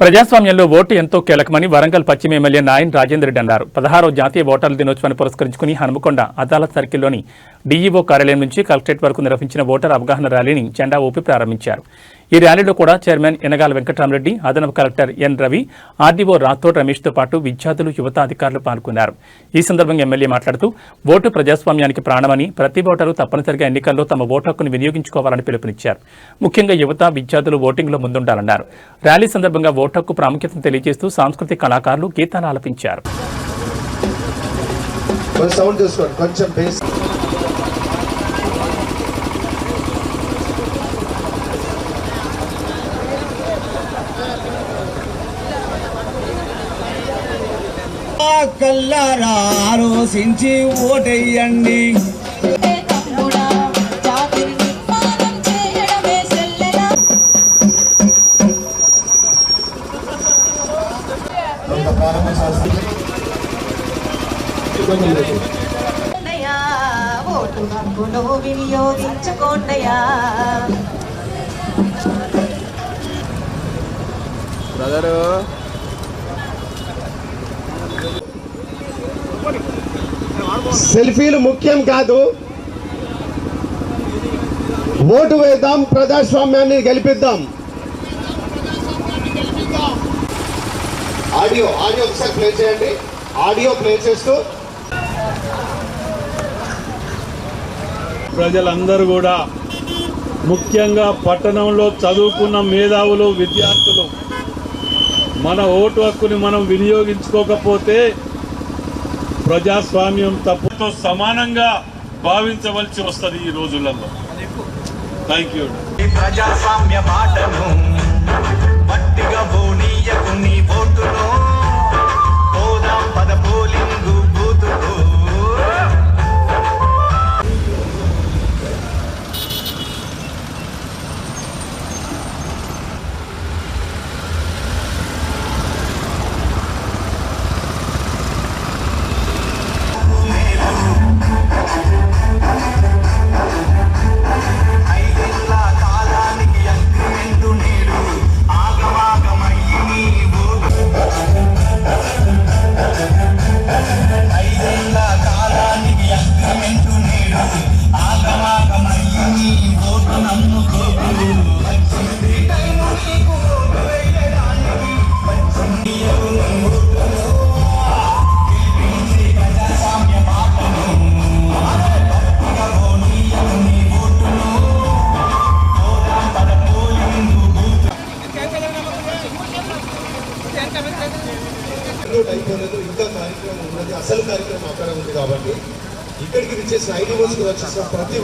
ప్రజాస్వామ్యంలో ఓటు ఎంతో కీలకమని వరంగల్ పశ్చిమ ఎమ్మెల్యే నాయన్ రాజేందరెడ్డి అన్నారు. పదహారో జాతీయ ఓటర్ల దినోత్సవాన్ని పురస్కరించుకుని హనుమకొండ అదాలత్ సర్కిల్లోని డీఈఓ కార్యాలయం నుంచి కలెక్టరేట్ వరకు నిర్వహించిన ఓటర్ అవగాహన ర్యాలీని జెండా ఊపి ప్రారంభించారు. ఈ ర్యాలీలో కూడా చైర్మన్ ఎనగాల వెంకటరామరెడ్డి అదనపు collector N Ravi RDO Rathod రమేష్తో పాటు విద్యార్థులు యువత అధికారులు పాల్గొన్నారు. ఈ సందర్భంగా ఎమ్మెల్యే మాట్లాడుతూ ఓటు ప్రజాస్వామ్యానికి ప్రాణమని ప్రతి ఓటరు తప్పనిసరిగా ఎన్నికల్లో తమ ఓటు హక్కును వినియోగించుకోవాలని పిలుపునిచ్చారు. ముఖ్యంగా యువత విద్యార్థులు ఓటింగ్లో ముందుండాలన్నారు. ర్యాలీ సందర్భంగా ఓటు హక్కు ప్రాముఖ్యతను తెలియజేస్తూ సాంస్కృతిక కళాకారులు గీతాలు ఆలపించారు. కల్లారా ఆలోచించి ఓటెయ్యండి. ఓటు హక్కును వినియోగించుకోండయా సెల్ఫీలు ముఖ్యం కాదు. ఓటు వేద్దాం ప్రజాస్వామ్యాన్ని గెలిపిద్దాం. ఆడియో ఆడియో ఒకసారి ప్లే చేయండి. ఆడియో ప్లే చేస్తూ. ప్రజలందరూ కూడా ముఖ్యంగా పట్టణంలో చదువుకున్న మేధావులు విద్యార్థులు మన ఓటు హక్కుని మనం వినియోగించుకోకపోతే ప్రజాస్వామ్యం తప్పుతో సమానంగా భావించవలసి వస్తుంది ఈ రోజులలో. థ్యాంక్ యూ ప్రజాస్వామ్య మాటను అయిపోలేదు ఇంకా కార్యక్రమం ఉన్నది అసలు కార్యక్రమం అక్కడ ఉంది కాబట్టి ఇక్కడికి వచ్చేసిన ఐదు రోజులు వచ్చేసిన ప్రతి